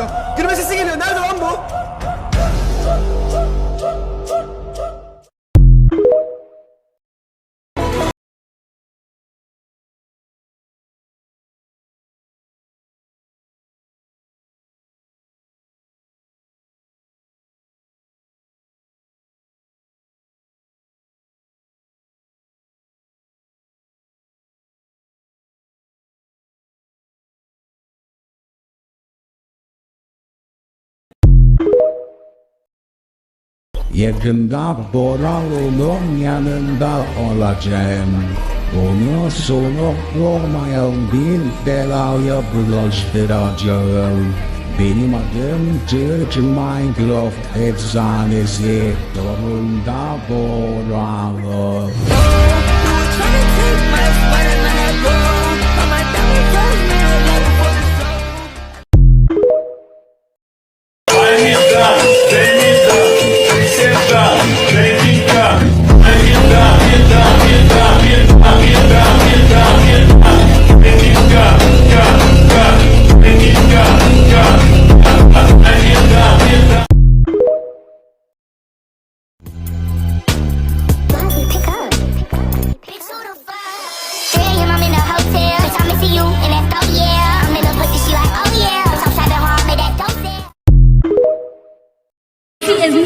geliyor. Gülme sesi geliyor. Nerede Yakında Boralo'nun yanında olacağım. Onu soluk olmayan bir belaya bulaştıracağım. Benim adım Türk Minecraft efsanesi. Doğrunda Boralo.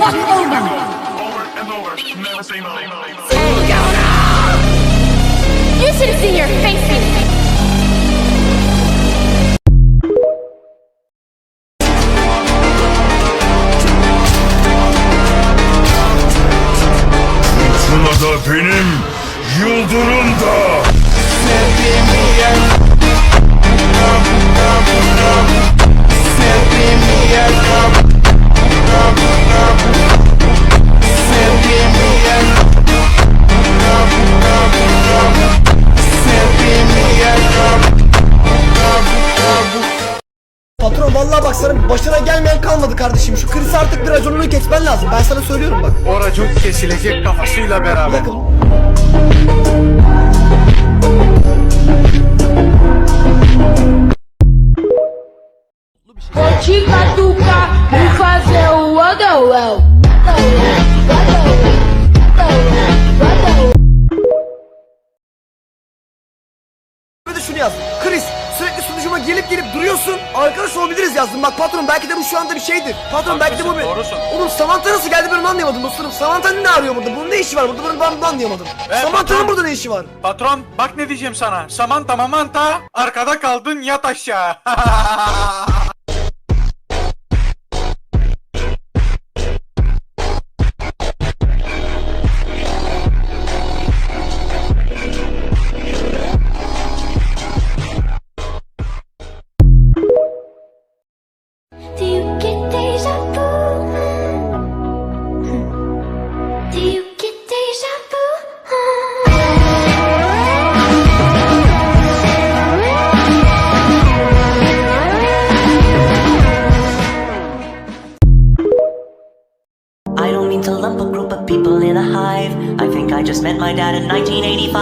He is not over. You should have seen your. Şuna da benim yıldırım da. Patron kardeşim. Şu krizi artık bir raconunu kesmen lazım. Ben sana söylüyorum bak. O racon kesilecek kafasıyla beraber. Bakın. Chica tuca, vem fazer o Adowell. Sürekli sunucuma gelip gelip duruyorsun. Arkadaş olabiliriz yazdım. Bak patron belki de bu şu anda bir şeydir. Patron belki de bu bir... doğrusun. Oğlum Samantha nasıl geldi ben onu anlayamadım dostlarım. Samantha ne arıyor burada? Bunun ne işi var burada? Bunu ben bunu anlayamadım. Ben Samantha'nın patron- burada ne işi var? Patron bak ne diyeceğim sana. Samanta mamanta arkada kaldın yat aşağı. just met my dad in 1985.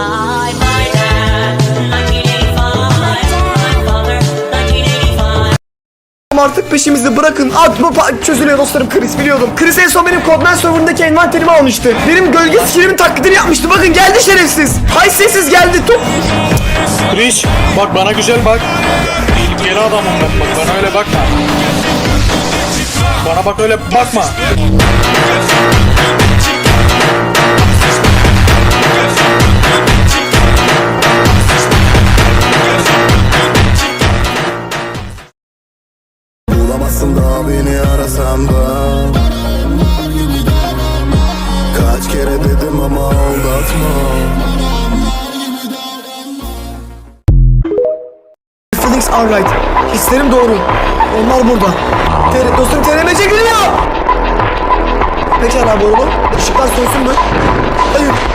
My dad, 1985. My father, 1985. Artık peşimizi bırakın. Atma pa- çözülüyor dostlarım Chris biliyordum. Chris en son benim Codman serverındaki envanterimi almıştı. Benim gölge skillimin taklidini yapmıştı. Bakın geldi şerefsiz. Haysiyetsiz geldi. Top. Chris bak bana güzel bak. Tehlikeli adamım ben bak bana öyle bakma. Bana bak öyle bakma. Ama aldatma Feelings are right. Hislerim doğru. Onlar burada. TR, dostum TRMC geliyor. Pekala oğlum. Işıklar sönsün mü? Hayır.